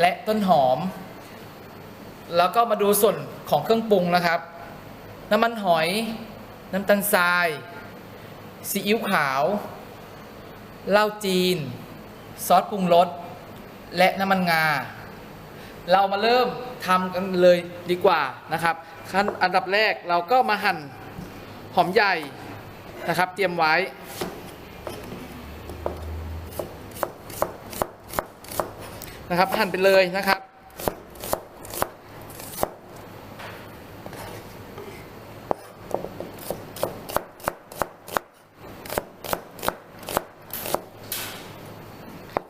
และต้นหอม แล้วก็มาดูส่วนของเครื่องปรุงนะครับ น้ำมันหอย น้ำตาลทรายซีอิ๊วขาวเหล้าจีน ซอสปรุงรสและน้ำมันงา เรามาเริ่มทำกันเลยดีกว่านะครับ ขั้นอันดับแรกเราก็มาหั่นหอมใหญ่นะครับ เตรียมไว้ นะครับหั่นไปเลยนะครับ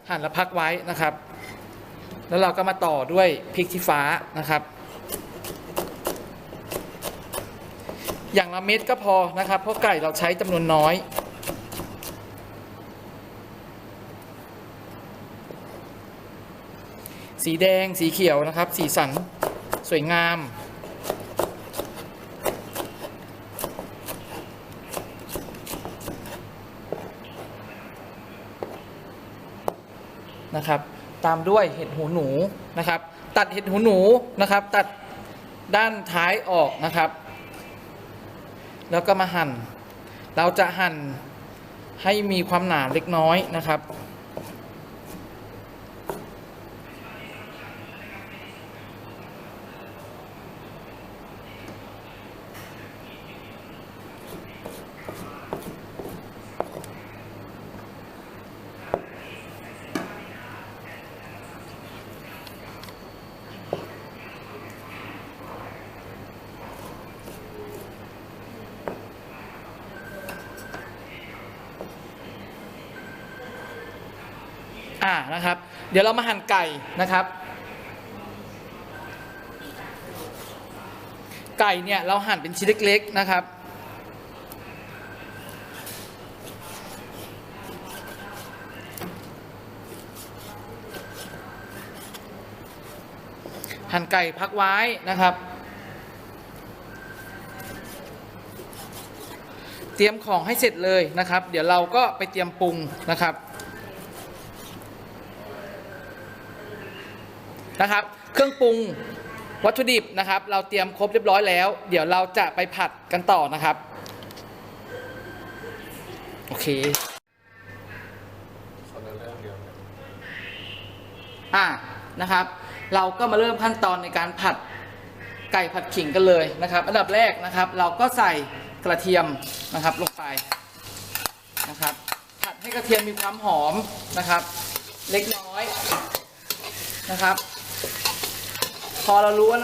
หั่นแล้วพักไว้นะครับ แล้วเราก็มาต่อด้วยพริกชี้ฟ้านะครับ อย่างละเม็ดก็พอนะครับ เพราะไก่เราใช้จำนวนน้อย สีแดงสีเขียวนะครับ สีสันสวยงาม นะครับ ตามด้วยเห็ดหูหนูนะครับ ตัดเห็ดหูหนูนะครับ ตัดด้านท้ายออกนะครับ แล้วก็มาหั่น เราจะหั่นให้มีความหนาเล็กน้อยนะครับ อ่านะครับ เดี๋ยวเรามาหั่นไก่นะครับ ไก่เนี่ยเราหั่นเป็นชิ้นเล็กๆนะครับหั่นไก่พักไว้นะครับ เตรียมของให้เสร็จเลยนะครับ เดี๋ยวเราก็ไปเตรียมปรุงนะครับ นะครับ เครื่องปรุงวัตถุดิบนะครับ เราเตรียมครบเรียบร้อยแล้ว เดี๋ยวเราจะไปผัดกันต่อนะครับ โอเคอ่านะครับ เราก็มาเริ่มขั้นตอนในการผัดไก่ผัดขิงกันเลยนะครับ อันดับแรกนะครับ เราก็ใส่กระเทียมนะครับลงไปนะครับ ผัดให้กระเทียมมีความหอมนะครับ เล็กน้อยนะครับ พอเรารู้ว่า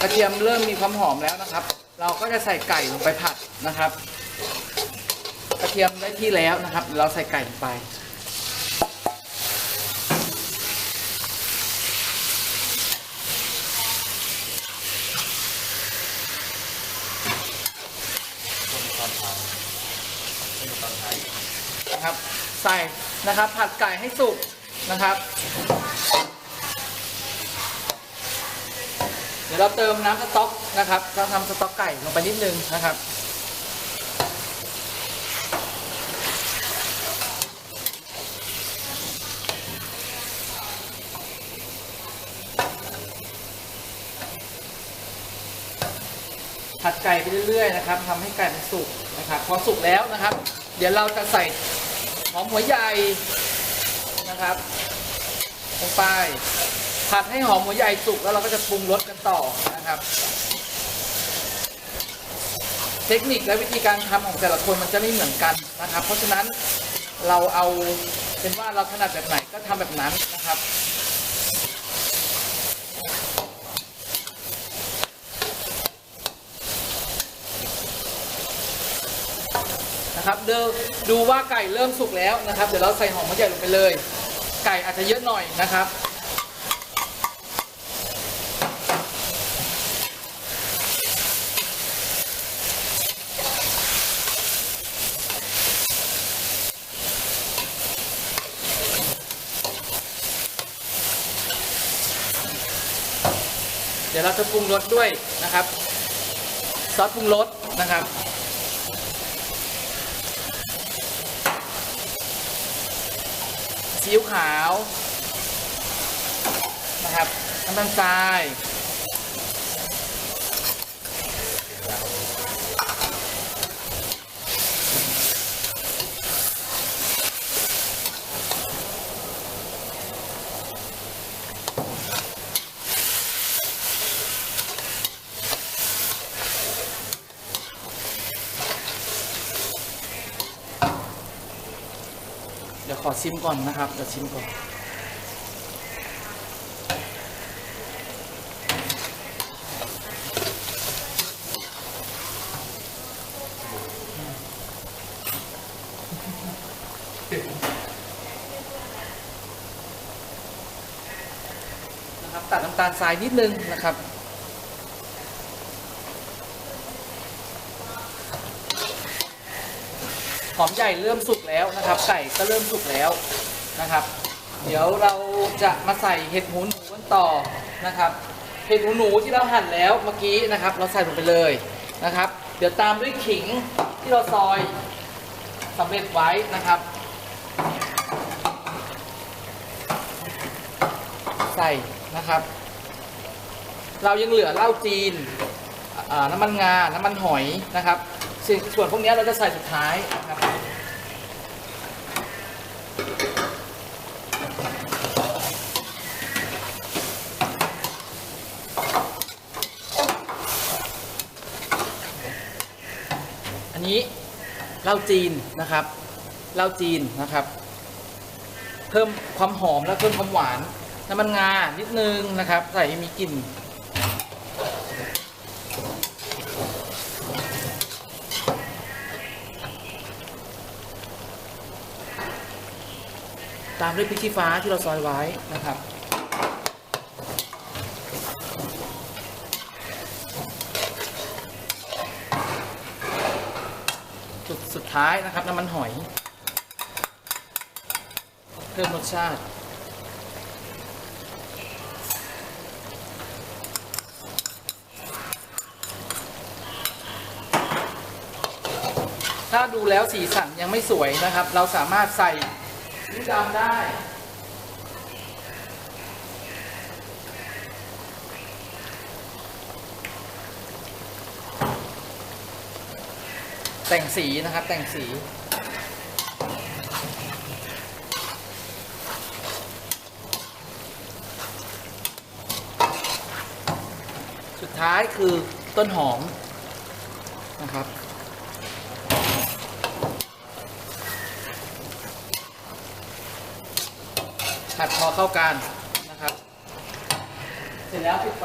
กระเทียมเริ่มมีความหอมแล้วนะครับ เราก็จะใส่ไก่ลงไปผัดนะครับ กระเทียมได้ที่แล้วนะครับ เราใส่ไก่ลงไป นะครับ ใส่นะครับ ผัดไก่ให้สุกนะครับ ดี๋ยวเราเติมน้ำสต๊อกนะครับเราทำสต๊อกไก่ลงไปนิดนึงนะครับผัดไก่ไปเรื่อยๆนะครับทำให้ไก่มันสุกนะครับ พอสุกแล้วนะครับ เดี๋ยวเราจะใส่หอมหัวใหญ่นะครับลงไป ผัดให้หอมหัวใหญ่สุกแล้วเราก็จะปรุงรสกันต่อนะครับ เทคนิคและวิธีการทำของแต่ละคนมันจะไม่เหมือนกันนะครับ เพราะฉะนั้นเราเอาเป็นว่าเราถนัดแบบไหนก็ทำแบบนั้นนะครับนะครับเดิมดูว่าไก่เริ่มสุกแล้วนะครับ เดี๋ยวเราใส่หอมหัวใหญ่ลงไปเลย ไก่อาจจะเยอะหน่อยนะครับ เดี๋ยวเราจะปรุงรสด้วยนะครับ ซอสปรุงรสนะครับ ซีอิ๊วขาวนะครับน้ำตาลทราย ดี๋ยวขอชิมก่อนนะครับเดี๋ยวชิมก่อนนะครับตัดน้ำตาลทรายนิดนึงนะครับ อมใหญ่เริ่มสุกแล้วนะครับ ไก่ก็เริ่มสุกแล้วนะครับ เดี๋ยวเราจะมาใส่เห็ดหูหนูกันต่อนะครับ เห็ดหูหนูที่เราหั่นแล้วเมื่อกี้นะครับ เราใส่ลงไปเลยนะครับ เดี๋ยวตามด้วยขิงที่เราซอยสำเร็จไว้นะครับ ใส่นะครับ เรายังเหลือเหล้าจีนน้ำมันงา น้ำมันหอยนะครับ ส่วนพวกนี้เราจะใส่สุดท้ายนะครับ นี้เหล้าจีนนะครับเหล้าจีนนะครับ เพิ่มความหอมและเพิ่มความหวานน้ำมันงานิดนึงนะครับ ใส่มีกลิ่นตามด้วยพริกชี้ฟ้าที่เราซอยไว้นะครับ จุดสุด ท้ายนะครับน้ำมันหอย เพิ่มรสชาติ ถ้าดูแล้วสีสันยังไม่สวยนะครับ เราสามารถใส่นิ้วดำได้ แต่งสีนะครับแต่งสี สุดท้ายคือต้นหอมนะครับผัดพอเข้ากันนะครับ เสร็จแล้วปิดไฟ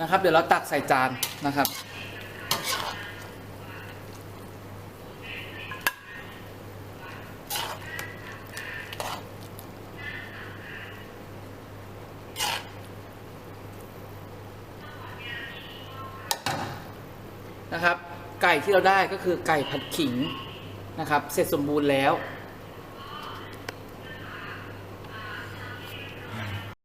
นะครับ เดี๋ยวเราตักใส่จานนะครับ นะครับ ไก่ที่เราได้ก็คือไก่ผัดขิงนะครับ เสร็จสมบูรณ์แล้ว